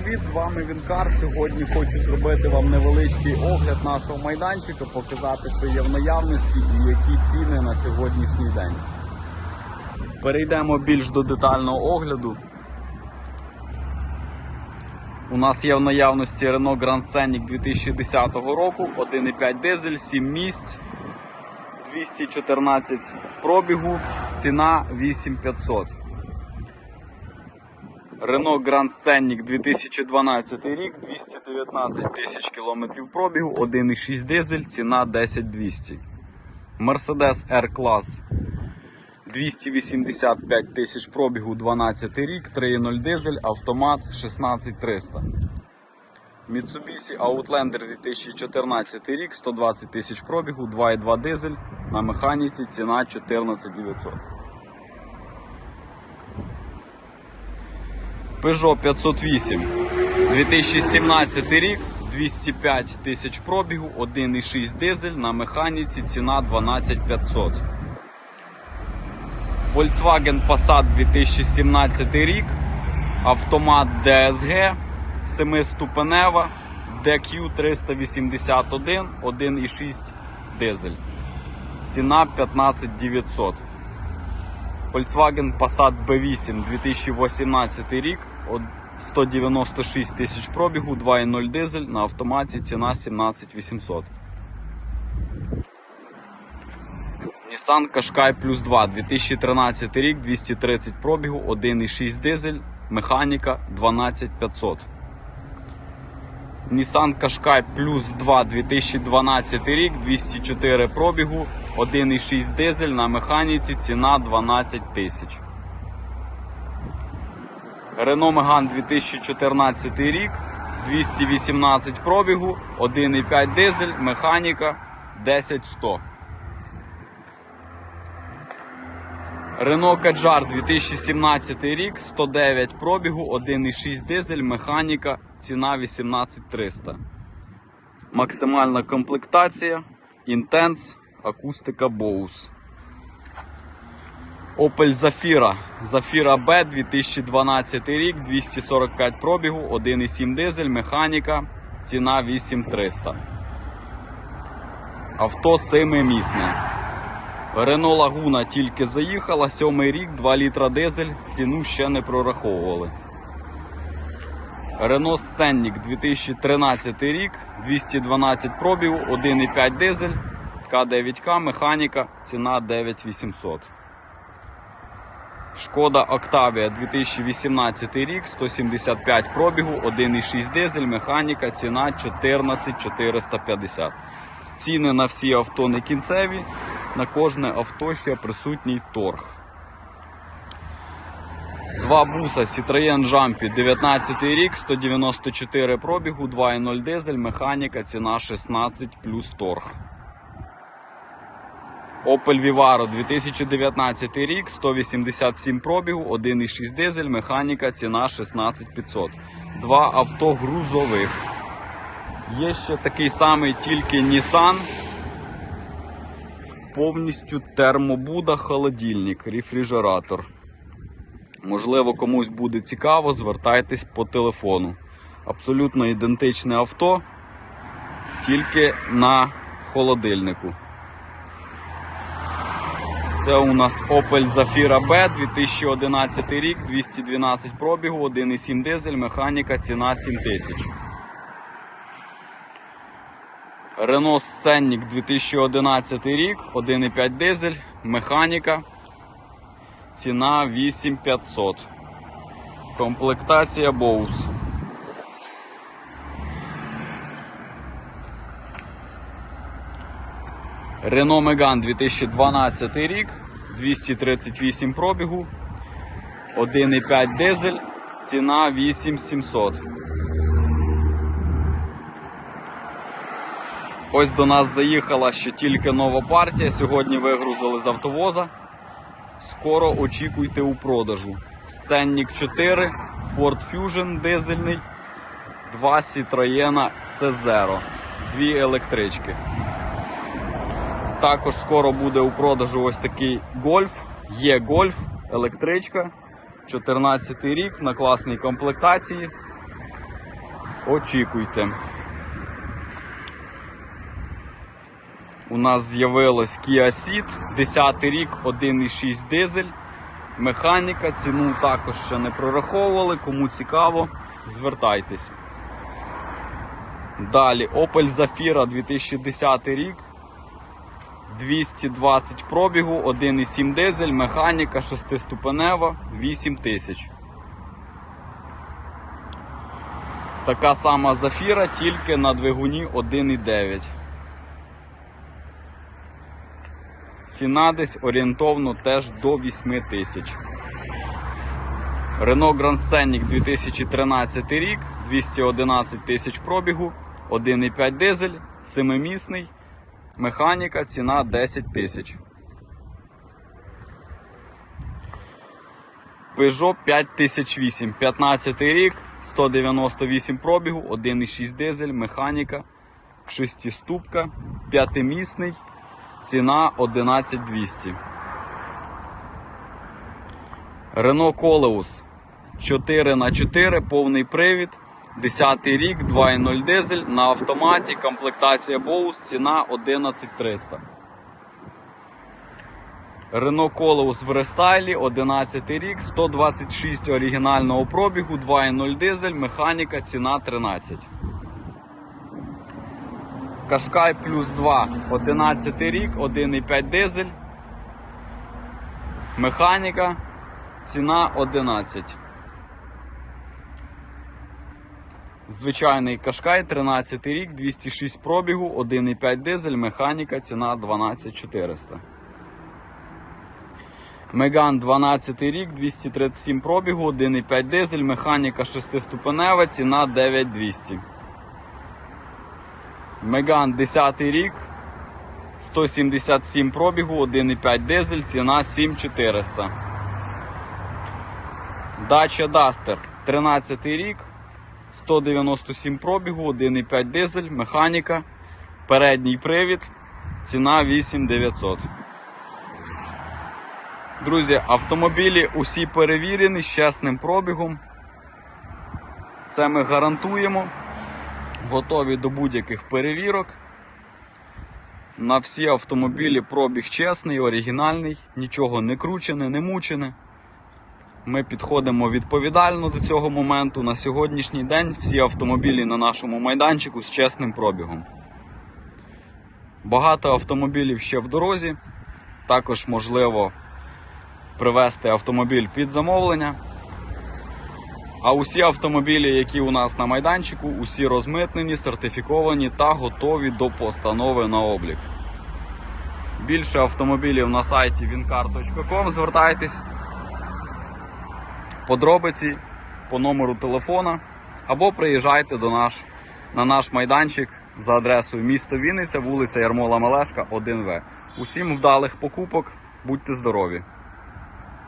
привіт! З вами Вінкар. Сьогодні хочу зробити вам невеличкий огляд нашого майданчика, показати, що є в наявності і які ціни на сьогоднішній день. Перейдемо більш до детального огляду. У нас є в наявності Renault Grand Scenic 2010 року, 1,5 дизель, 7 місць, 214 пробігу, ціна 8500. Renault Grand Scenic 2012 рік, 219 тисяч кілометрів пробігу, 1,6 дизель, ціна 10200. Mercedes R-Class 285 тисяч пробігу, 12 рік, 3,0 дизель, автомат 16300. Mitsubishi Outlander 2014 рік, 120 тисяч пробігу, 2,2 дизель, на механіці ціна 14900. Peugeot 508 2017 рік, 205 тисяч пробігу, 1,6 дизель, на механіці ціна 12500. Volkswagen Passat 2017 рік, автомат DSG, 7-ступенева, DQ 381, 1,6 дизель. Ціна 15900. Volkswagen Passat B8 2018 рік, 196 тисяч пробігу, 2.0 дизель, на автоматі ціна 17800. Nissan Qashqai Plus 2 2013 рік, 230 пробігу, 1.6 дизель, механіка 12500. Nissan Qashqai Plus 2 2012 рік, 204 пробігу, 1,6 дизель на механіці, ціна 12 тисяч. Renault Megane 2014 рік, 218 пробігу, 1,5 дизель, механіка 10100. Renault Kadjar 2017 рік, 109 пробігу, 1,6 дизель, механіка, ціна 18300. Максимальна комплектація, Intense, акустика Bose. Opel Zafira. Zafira B 2012 рік, 245 пробігу, 1,7 дизель, механіка, ціна 8300. Авто семимісне. Renault Laguna тільки заїхала, сьомий рік, 2 літра дизель, ціну ще не прораховували. Renault Scenic 2013 рік, 212 пробігу, 1,5 дизель, К9К, механіка, ціна 9800. Шкода Octavia 2018 рік, 175 пробігу, 1,6 дизель, механіка, ціна 14450. Ціни на всі авто не кінцеві, на кожне авто ще присутній торг. Два буса Citroën Jumpy 19 рік, 194 пробігу, 2,0 дизель, механіка, ціна 16 плюс торг. Opel Vivaro 2019 рік, 187 пробігу, 1,6 дизель, механіка, ціна 16500. Два авто грузових. Є ще такий самий тільки Nissan. Повністю термобуда, холодильник, рефрижератор. Можливо, комусь буде цікаво, звертайтесь по телефону. Абсолютно ідентичне авто, тільки на холодильнику. Це у нас Opel Zafira B 2011 рік, 212 пробігу, 1,7 дизель, механіка, ціна 7000. Renault Scenic 2011 рік, 1,5 дизель, механіка, ціна 8500. Комплектація Bose. Renault Megane 2012 рік, 238 пробігу, 1,5 дизель, ціна 8700. Ось до нас заїхала ще тільки нова партія. Сьогодні вигрузили з автовоза. Скоро очікуйте у продажу. Сценник 4, Ford Fusion дизельний, 2 Citroën C0, дві електрички. Також скоро буде у продажу ось такий гольф. Є гольф, електричка. 14 рік на класній комплектації. Очікуйте. У нас з'явилось Kia Ceed, 10 рік, 1,6 дизель. Механіка, ціну також ще не прораховували. Кому цікаво, звертайтесь. Далі Opel Zafira 2010 рік. 220 пробігу, 1,7 дизель, механіка 6-ступенева, 8 тисяч. Така сама Зафіра, тільки на двигуні 1,9. Ціна десь орієнтовно теж до 8 тисяч. Renault Grand Scenic 2013 рік, 211 тисяч пробігу, 1,5 дизель, 7-місний, механіка, ціна 10 тисяч. Peugeot 5008, 15 рік, 198 пробігу, 1,6 дизель, механіка, 6-ступка, 5-місний, ціна 11200. Renault Coleus 4х4, повний привід, 10 рік, 2.0 дизель на автоматі, комплектація Bose, ціна 11300. Renault Coleus в рестайлі, 11 рік, 126 оригінального пробігу, 2.0 дизель, механіка, ціна 13. Кашкай плюс 2, 11 рік, 1,5 дизель. Механіка, ціна 11. Звичайний Кашкай 13 рік, 206 пробігу, 1,5 дизель, механіка, ціна 12400. Меган 12 рік, 237 пробігу, 1,5 дизель, механіка 6-ступенева, ціна 9200. Меган 10 рік, 177 пробігу, 1,5 дизель, ціна 7400. Дача Duster 13 рік, 197 пробігу, 1,5 дизель, механіка, передній привід, ціна 8900. Друзі, автомобілі усі перевірені з чесним пробігом. Це ми гарантуємо. Готові до будь-яких перевірок. На всі автомобілі пробіг чесний, оригінальний, нічого не кручене, не мучене. Ми підходимо відповідально до цього моменту. На сьогоднішній день всі автомобілі на нашому майданчику з чесним пробігом. Багато автомобілів ще в дорозі. Також можливо привезти автомобіль під замовлення. А усі автомобілі, які у нас на майданчику, усі розмитнені, сертифіковані та готові до постанови на облік. Більше автомобілів на сайті wincar.com. Звертайтесь. Подробиці по номеру телефона або приїжджайте до наш, на наш майданчик за адресою місто Вінниця, вулиця Ярмола Мелешка, 1В. Усім вдалих покупок, будьте здорові!